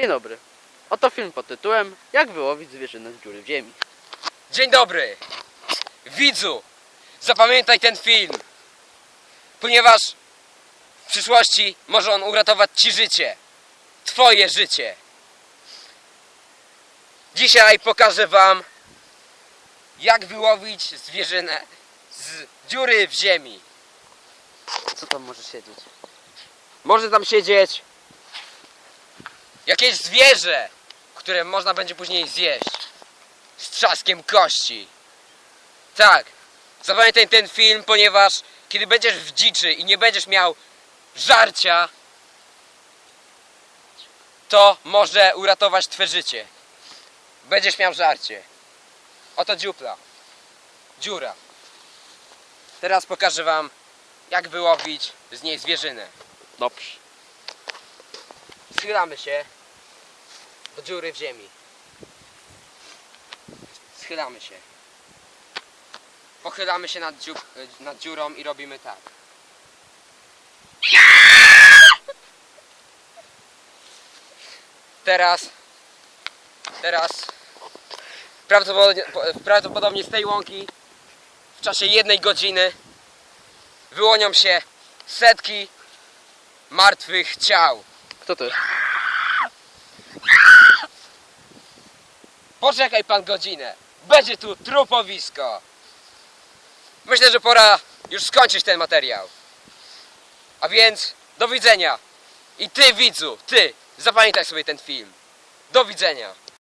Dzień dobry. Oto film pod tytułem Jak wyłowić zwierzynę z dziury w ziemi. Dzień dobry! Widzu! Zapamiętaj ten film! Ponieważ w przyszłości może on uratować Ci życie. Twoje życie. Dzisiaj pokażę Wam, jak wyłowić zwierzynę z dziury w ziemi. Co tam może siedzieć? Może tam siedzieć jakieś zwierzę, które można będzie później zjeść z trzaskiem kości. Tak, zapamiętaj ten film, ponieważ kiedy będziesz w dziczy i nie będziesz miał żarcia, to może uratować twoje życie. Będziesz miał żarcie. Oto dziupla. Dziura. Teraz pokażę wam, jak wyłowić z niej zwierzynę. Dobrze. Schylamy się dziury w ziemi. Schylamy się. Pochylamy się nad, dziu- nad dziurą i robimy tak. Teraz, teraz prawdopodobnie, prawdopodobnie z tej łąki w czasie jednej godziny wyłonią się setki martwych ciał. Kto to jest? Poczekaj pan godzinę. Będzie tu trupowisko. Myślę, że pora już skończyć ten materiał. A więc do widzenia. I ty widzu, ty, zapamiętaj sobie ten film. Do widzenia.